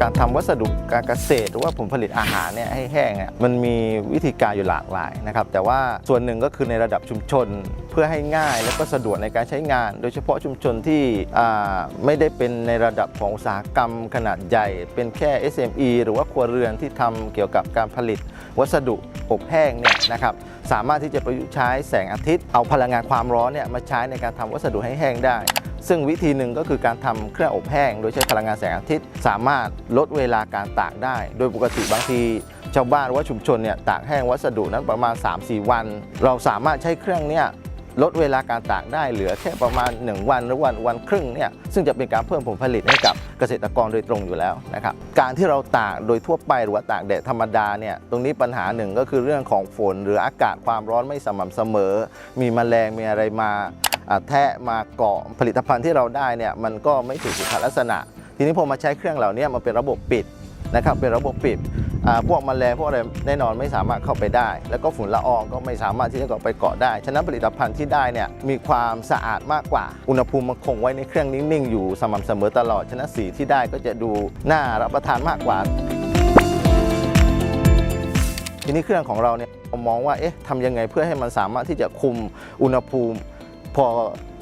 การทำวัสดุการเกษตร หรือว่าผลผลิตอาหารเนี่ยให้แห้งเนี่ยมันมีวิธีการอยู่หลากหลายนะครับแต่ว่าส่วนหนึ่งก็คือในระดับชุมชน เพื่อให้ง่ายและก็สะดวกในการใช้งาน โดยเฉพาะชุมชนที่ไม่ได้เป็นในระดับของอุตสาหกรรมขนาดใหญ่ เป็นแค่ SME หรือว่าครัวเรือนที่ทำเกี่ยวกับการผลิตวัสดุอบแห้งเนี่ยนะครับสามารถที่จะประยุกต์ใช้แสงอาทิตย์ เอาพลังงานความร้อนเนี่ยมาใช้ในการทำวัสดุให้แห้งได้ ซึ่งวิธีหนึ่งก็คือการทำเครื่องอบแห้ง โดยใช้พลังงานแสงอาทิตย์ สามารถลดเวลาการตากได้ โดยปกติบางทีชาวบ้านหรือว่าชุมชนเนี่ยตากแห้งวัสดุนั้นประมาณ 3-4 วัน เราสามารถใช้เครื่องเนี่ยลดเวลาการตากได้เหลือแค่ประมาณ 1 วันหรือวันวันครึ่งเนี่ยซึ่งจะเป็นการเพิ่มผลผลิตให้กับเกษตรกรโดยตรงอยู่แล้วนะครับการที่เราตากโดยทั่วไปหรือว่าตากแดดธรรมดาเนี่ยตรงนี้ปัญหาหนึ่งก็คือเรื่องของฝน หรืออากาศความร้อนไม่สม่ำเสมอ มีแมลงมีอะไรมา แทะมาเกาะผลิตภัณฑ์ที่เราได้เนี่ยมันก็ไม่ถูกสุขลักษณะ ทีนี้พอมาใช้เครื่องเหล่านี้มันเป็นระบบปิดนะครับเป็นระบบปิดพวกแมลงพวกอะไรแน่นอนไม่สามารถเข้าไปได้ แล้วก็ฝุ่นละอองก็ไม่สามารถที่จะเข้าไปเกาะได้ ฉะนั้นผลิตภัณฑ์ที่ได้เนี่ยมีความสะอาดมากกว่า อุณหภูมิมันคงไว้ในเครื่องนิ่งๆอยู่สม่ำเสมอตลอด ฉะนั้นสีที่ได้ก็จะดูน่ารับประทานมากกว่า ทีนี้เครื่องของเราเนี่ยเรามองว่าเอ๊ะทำยังไงเพื่อให้มันสามารถที่จะคุมอุณหภูมิ พอ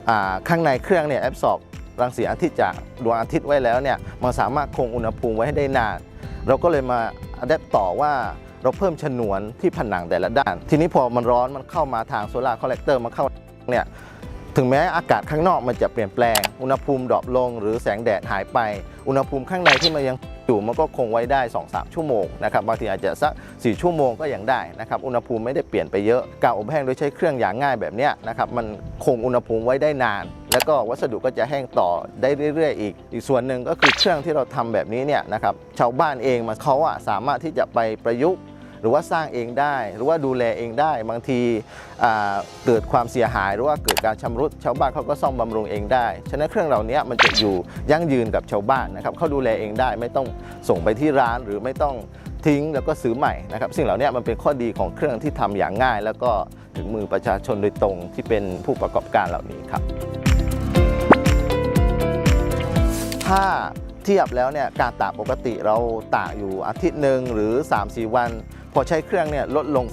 อข้างในเครื่องเนี่ยแอบสอบรังสีอาทิตย์จากดวงอาทิตย์ไว้แล้วเนี่ยมันสามารถคงอุณหภูมิไว้ให้ได้นาน เราก็เลยมาอัดแอปต่อว่าเราเพิ่มฉนวนที่ผนังแต่ละด้าน ทีนี้พอมันร้อนมันเข้ามาทางโซลาร์คอลเลกเตอร์มาเข้าเนี่ยถึงแม้อากาศข้างนอกมันจะเปลี่ยนแปลง อุณหภูมิดรอปลง หรือแสงแดดหายไป อุณหภูมิข้างในที่มันยัง อยู่มันก็คงไว้ได้ 2-3 ชั่วโมงนะครับบางทีอาจจะสัก 4 ชั่วโมงก็ยังได้นะครับอุณหภูมิไม่ได้เปลี่ยนไปเยอะการอบแห้งโดยใช้เครื่องอย่างง่ายแบบนี้นะครับมันคงอุณหภูมิไว้ได้นาน แล้วก็วัสดุก็จะแห้งต่อได้เรื่อยๆ อีก อีกส่วนหนึ่งก็คือเครื่องที่เราทำแบบนี้เนี่ยนะครับชาวบ้านเองมันเขาอะสามารถที่จะไปประยุกต์ หรือว่าสร้างเองได้ หรือว่าดูแลเองได้ บางทีเกิดความเสียหาย หรือว่าเกิดการชำรุดชาวบ้านเขาก็ซ่อมบำรุงเองได้ ฉะนั้นเครื่องเหล่านี้มันจะอยู่ยั่งยืนกับชาวบ้านนะครับเขาดูแลเองได้ไม่ต้องส่งไปที่ร้านหรือไม่ต้องทิ้งแล้วก็ซื้อใหม่นะครับสิ่งเหล่านี้มันเป็นข้อดีของเครื่องที่ทำอย่างง่าย แล้วก็ถึงมือประชาชนโดยตรงที่เป็นผู้ประกอบการเหล่านี้ครับถ้า เทียบแล้วเนี่ยการตากปกติเราตากอยู่อาทิตย์หนึ่งหรือ 3-4 วัน พอใช้เครื่องเนี่ยลดลง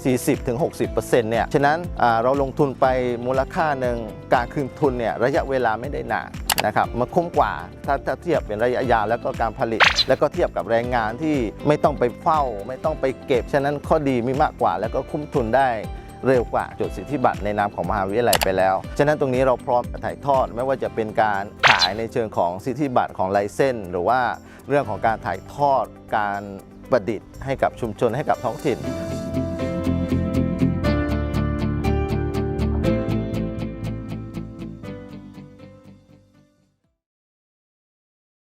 40-60%เนี่ยฉะนั้นเราลงทุนไปมูลค่าหนึ่งการคืนทุนเนี่ยระยะเวลาไม่ได้นานนะครับมันคุ้มกว่าถ้าถ้าเทียบเป็นระยะยาวแล้วก็การผลิต แล้วก็เทียบกับแรงงานที่ไม่ต้องไปเฝ้า ไม่ต้องไปเก็บ ฉะนั้นข้อดีมีมากกว่า แล้วก็คุ้มทุนได้เร็วกว่าจดสิทธิบัตรในนามของมหาวิทยาลัยไปแล้ว ฉะนั้นตรงนี้เราพร้อมถ่ายทอดไม่ว่าจะเป็นการายในเชิงของสิทธิบัตรของไลเซนหรือว่าเรื่องของการถ่ายทอดการประดิษฐ์ให้กับชุมชนให้กับท้องถิ่น